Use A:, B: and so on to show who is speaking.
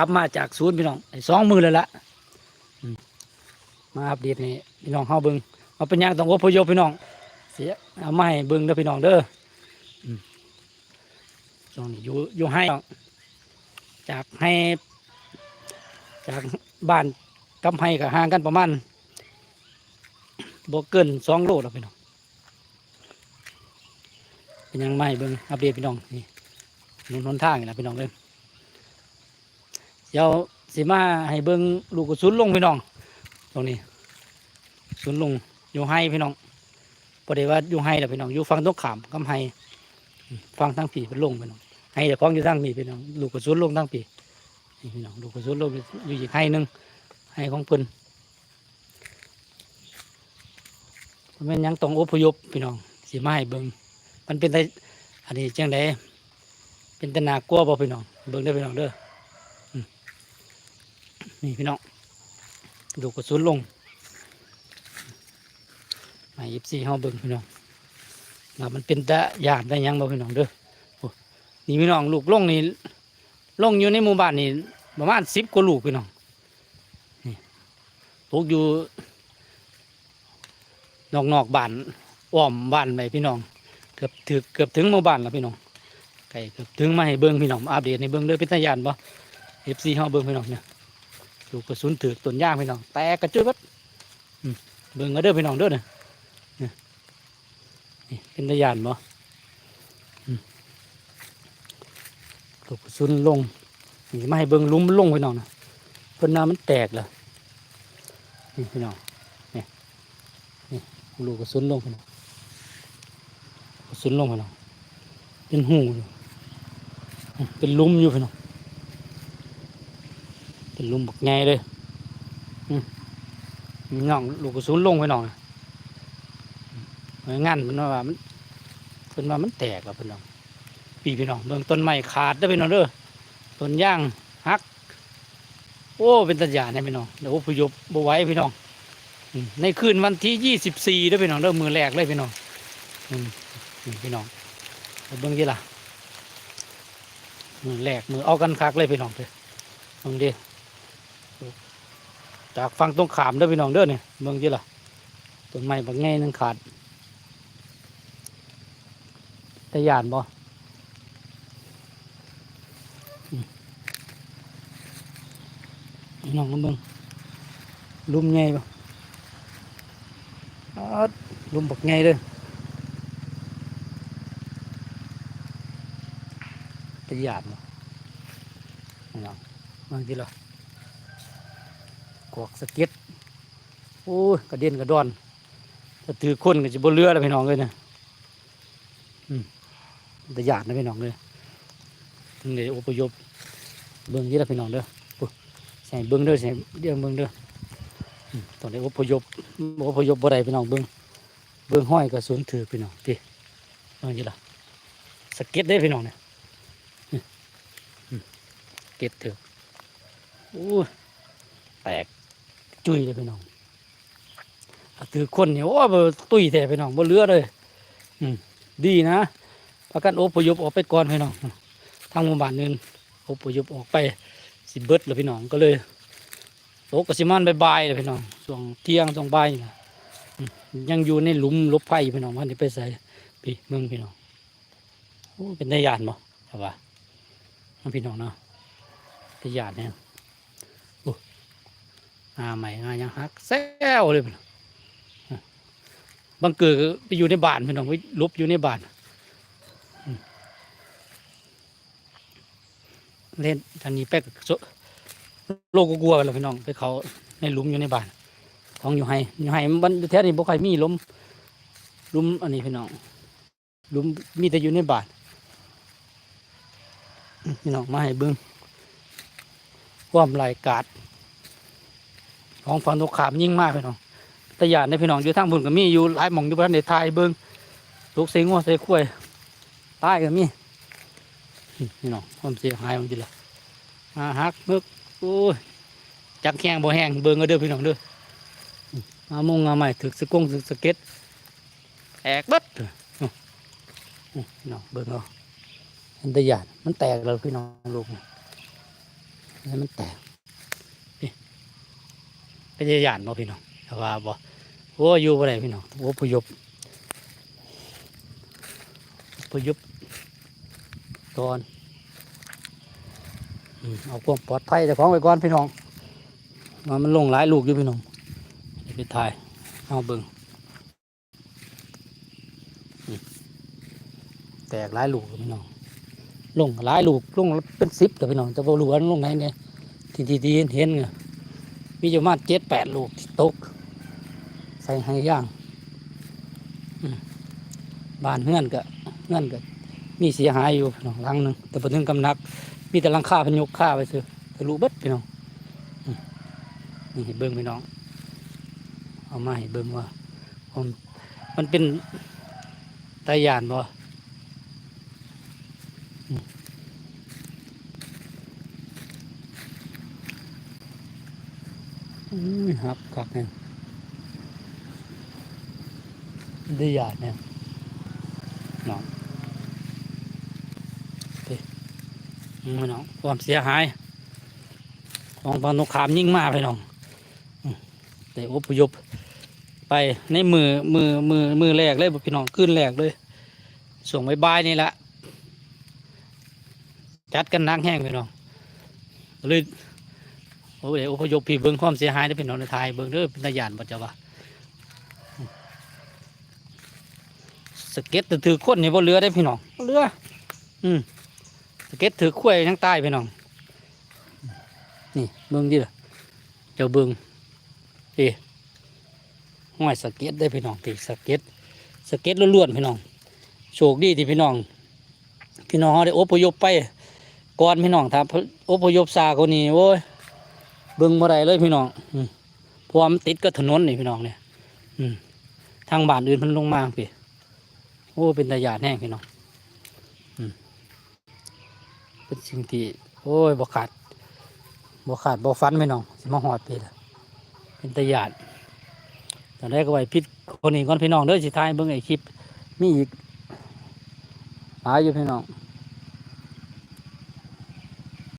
A: กลับมาจากศูนย์พี่น้องได้สองมือเลยละมาอัปเดตนี่พี่น้องเฮาเบิ่งมาเป็นยังต้องอพยพพี่น้อง เสียเอาไม้เบิ่งเด้อพี่น้องเด้อช่วงนี้อยู่อยู่ให้จากให้จากบ้านกำไห้กับห่างกันประมาณบ่เกินสองโลแล้วพี่น้องเป็นยังไม่เบิ่งอัปเดตพี่น้องนี่นุนหนทางนี่นะพี่น้องเด้อ เดี๋ยวสิมาให้เบิ่งลูกกระสุนลงพี่น้อง ตรงนี้สุนลงอยู่ให้พี่น้องพอดีว่าอยู่ให้แหละพี่น้องอยู่ฟังตรงขามกำไฮอืมฟังทั้งผีเป็นลงพี่น้องให้แต่ของอยู่ทั้งผีพี่น้องลูกกระสุนลงทั้งผีพี่น้องลูกกระสุนลงอยู่อีกให้หนึ่งให้ของเพิ่นมันเป็นยังต้องอพยพพี่น้องสีมาให้เบิงมันเป็นแต่อันนี้จังไดเป็นตนากลัวบ่พี่น้องเบิงได้พี่น้องเด้อ นี่พี่น้องลูกกระสุนลงหมายิบซีเฮาเบิ่งพี่น้องว่ามันเป็นตะยานได้ยังบ่พี่น้องเด้อนี่พี่น้องลูกลงนี่ลงอยู่ในหมู่บ้านนี่ประมาณสิบกว่าลูกพี่น้องนี่ตกอยู่นอกนอกบ้านอ้อมบ้านไปพี่น้อง เกือบถึงเกือบถึงหมู่บ้านแล้วพี่น้องไก่เกือบถึงมาให้เบิ่งพี่น้องอัปเดตในเบิ่งเด้อเป็นตะยานบ่เอฟซีเฮาเบิ่งพี่น้องเนี่ย ลูกกระสุนถือต้นยางพี่น้องแตกกระจุยเบัดเบิ่งเอาเด้อพี่น้องเด้อเนี่ยนี่เป็นตะยานบ่ลูกกระสุนลงนี่มาให้เบิ่งลุมมันลงพี่น้องนะเพิ่นน้ามันแตกแล้วนี่พี่น้องนี่นี่ลูกกระสุนลงพี่น้องกระสุนลงพี่น้องเป็นหูอยู่อืมเป็นลุ่มอยู่พี่น้อง เป็นลุมบักใหญ่เลยมีน้องลูกกระสุนลงพี่น้องงานมันว่ามันเพิ่นว่ามันแตกแล้วเพิ่นน้องปีพี่น้องเบิ่งต้นไม้ขาดเด้พี่น้องเด้อต้นย่างหัก โอ้เป็นตัญญาเนี่ยพี่น้องเดี๋ยวพยพบ่ไหว้พี่น้องในคืนวันที่ยี่สิบสี่เด้พี่น้องเด้อมือแรกเลยพี่น้องพี่น้องเอาเบิ่งดิล่ะมือแรกมือเอากันคักเลยพี่น้องเด้อเบิ่งดิ จากฟังตรงขามเด้อพี่น้องเด้อเนี่ยเบิ่งดิล่ะต้นไม้บางแง่นึงขาดตะยานบ่น้องเบิ่งลุมใหญ่บ่าลุมบักใหญ่เลยตะยานบ่น้องบางทีละ กวกสะเก็ดโอ้ยกระเด็นกระดอนถ้าถือคนก็จะบนเรือแล้วพี่น้องเลยนะตะยานนะพี่น้องเลยถึงได้อพยพเบิ่งเยอะแล้วพี่น้องเด้อใส่เบิ่งเด้อใส่เดี๋ยวเบิ่งเด้อตอนนี้อพยพอพยพบ่ได้พี่น้องเบิ่งเบิ่งห้อยกระสุนถือพี่น้องติเบิ่งยี่ล่ะสะเก็ตได้พี่น้องเนี่ยเก็ตถือโอ้แตก จุยเลยพี่น้องถือคนเนี่ยโอ้ตุ้ยแท้พี่น้องบ่เลือเลย อืมดีนะประกันอพยพออกไปก่อนพี่น้องทางหมู่บ้านนึงอพยพออกไปสิเบิดแล้วพี่น้องก็เลยโตกกสิมันบายๆเลยพี่น้องช่วงเที่ยงช่วงบ่ายยังอยู่ในหลุมลบไฟพี่น้องมันจะไปใส่พี่เมืองพี่น้องโอ้เป็นได้ยานบ่ใช่ปะนั่นพี่น้องเนาะได้ยานเนี่ย งาใหม่งายังฮักแซวเลยพี่น้องอะบางเกิดไปอยู่ในบ้านพี่น้องไปลบอยู่ในบ้านเล่นทางนี้แป๊กโลกกลัวๆแล้วพี่น้องไปเขาในหลุมอยู่ในบ้าน ของอยู่ไห้อยู่ไห้มันแท้นี่บ่ค่อยมีลุมลุมอันนี้พี่น้องลุมมีแต่อยู่ในบ้านพี่น้องมาให้เบิ้งความลายกาด ของฝั่งตรงขามยิ่งมากพี่น้องตะยานในพี่น้องอยู่ทางบนก็มีอยู่หลายหม่องอยู่บ้านในไทยเบิ้งลูกเสียงัวเสียข้วยใต้ก็มีนี่น้องความเสียหายมันดีละมาฮักมึกโอ้ยจักแข้งบ่แห้งเบิ่งเอาเด้อพี่น้องเด้อมามงงาใหม่ถึกสะกงถึกสะเก็ตแตกเบัดพี่น้องเบิ่งเอาอันตะยานมันแตกแล้วพี่น้องลูกมันแตก เป็นยานบ่พี่น้องแต่ว่าบ่โอ้อยู่บ่ได้พี่น้องโอ้พยพพยพก่อนเอาความปลอดภัยแต่ของไว้ก่อนพี่น้องมามันลงหลายลูกอยู่พี่น้องไปถ่ายเอาเบิ่งอืมแตกหลายลูกพี่น้องลงหลายลูกลงเป็นสิบกับพี่น้องจะบ่รู้ว่าลงไหนเนี่ยที่ที่ที่เห็นเห็นเนี่ย มีอยู่มาเจ็ดแปดลูกที่ตก ใส่ให้ย่างบ้านเฮือนก็เฮือนก็มีเสียหายอยู่น้องหลังหนึ่งแต่พอถึงกำนัก มีแต่ลังคาพันยกค่าไปซื้อทะลุเบิดพี่น้องนี่ให้เบิ้งพี่น้อง เอามาให้เบิ้งว่าผมมันเป็นตายานบ่ อุ้ยครับกักเนี่ยได้หยาดเนี่ยน้องไปมือน้องความเสียหาย ของบางนกขามยิ่งมากเลยน้องแต่อพยพไปในมือมือมือมือแรกเลยบ่พี่น้องขึ้นแรกเลยส่งบายนี่แหละจัดกันนักแห้งพี่น้องเลย โอ้ยอพยพพี่เบิ่งความเสียหายได้อพี่น้องในไทยเบิ่งเด้อเป็นตายานบ่เจ้าว่าสเก็ตถือคนนี่บ่เหลือได้พี่น้องเหลืออืมสเก็ตถือขั้วยทั้งใต้พี่น้องนี่เบิ่งดิล่ะเจ้าเบิ่งเอ้ห้อยสเก็ตได้พี่น้องติสเก็ตสเก็ตล้วนๆพี่น้องโชคดีที่พี่น้องพี่น้องเขาได้อพยพไปก่อนพี่น้องถ้าอพยพซาคนนี้โอ้ย เบิ่งบ่ได้เลยพี่น้องอืมพราะว่ามันติดกับถนนนี่พี่น้องเนี่ย อืมทางบ้านอื่นมันลงมาพี่โอ้เป็นตาหยาดแห้งพี่น้องอืมเป็นสิ่งที่โอ้ยบ่ขาดบ่ขาดบ่ฟันพี่น้องสิมาหอดพี่ละเป็นตาหยาดตอนแรกก็ไว้พิษคนนี้ก่อนพี่น้องเด้อสิท้ายเบิ่งไอ้คลิปมีอีกหลายอยู่พี่น้อง